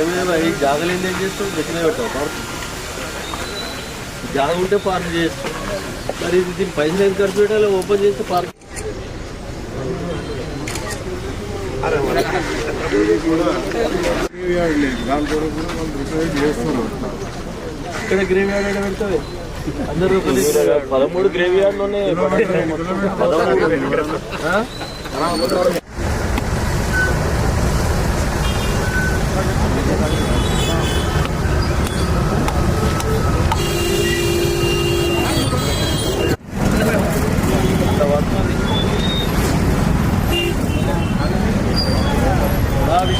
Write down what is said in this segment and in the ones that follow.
ఏమైనా ఈ జాగలేంది ఏం చేస్తావు? గట్టిన పెట్టావు పార్క్ జాగ ఉంటే పార్క్ చేస్తావు మరి ఇది దీని పైసలు ఎంత ఖర్చు పెట్టాలి ఓపెన్ చేస్తే పార్క్ ఇక్కడ గ్రేవీ యార్డ్ ఎక్కడ పెడతావు? అందరు పదమూడు గ్రేవీ యార్డ్లోనే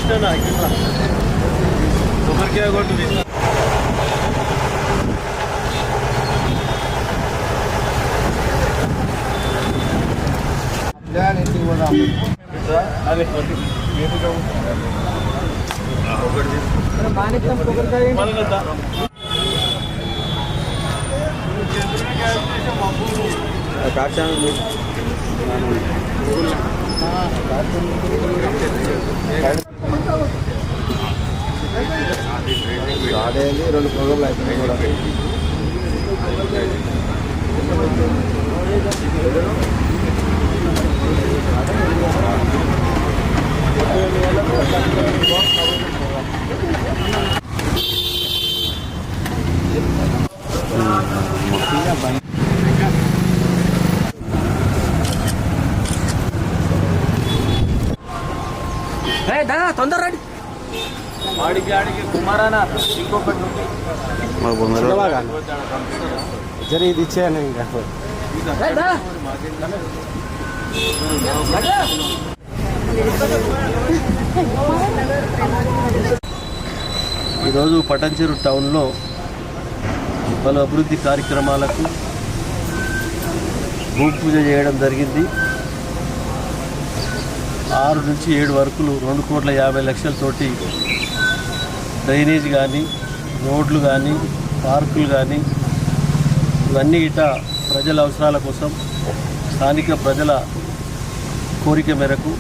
నా విష్ణు నా కింద కొబ్బరికాయ కొట్టు విష్ణు అదే ఒకటి మళ్ళీ అదేంటి రెండు ప్రోగ్రాంలు అయిపోయినాయి కూడా వాడికి ఆడికి కుమారానా? ఇంకొకటి ఉంది. జర ఇది ఇంకా. ఈరోజు పటంచెరు టౌన్లో పలు అభివృద్ధి కార్యక్రమాలకు భూమి పూజ చేయడం జరిగింది. ఆరు నుంచి ఏడు వరకులు రెండు కోట్ల యాభై లక్షలతోటి డ్రైనేజ్ కానీ రోడ్లు కానీ పార్కులు కానీ ఇవన్నీ ఇట ప్రజల అవసరాల కోసం స్థానిక ప్రజల కోరిక మేరకు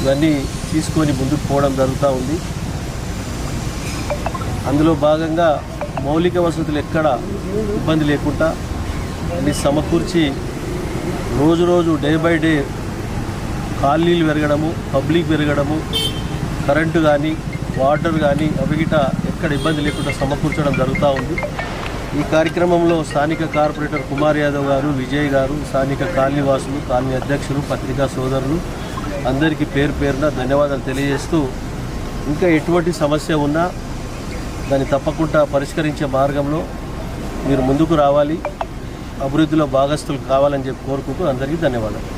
ఇవన్నీ తీసుకొని ముందుకు పోవడం జరుగుతూ ఉంది. అందులో భాగంగా మౌలిక వసతులు ఎక్కడ ఇబ్బంది లేకుండా అన్ని సమకూర్చి రోజు రోజు డే బై డే కాలనీలు పెరగడము పబ్లిక్ పెరగడము కరెంటు కానీ వాటర్ కానీ అవిగిట ఎక్కడ ఇబ్బంది లేకుండా సమకూర్చడం జరుగుతూ ఉంది. ఈ కార్యక్రమంలో స్థానిక కార్పొరేటర్ కుమార్ యాదవ్ గారు విజయ్ గారు స్థానిక కాలనీ వాసులు కాలనీ అధ్యక్షులు పత్రికా సోదరులు అందరికీ పేరు పేరున ధన్యవాదాలు తెలియజేస్తూ ఇంకా ఎటువంటి సమస్య ఉన్నా దాన్ని తప్పకుండా పరిష్కరించే మార్గంలో మీరు ముందుకు రావాలి. అభివృద్ధిలో భాగస్తులు కావాలని చెప్పి కోరుకుంటూ అందరికీ ధన్యవాదాలు.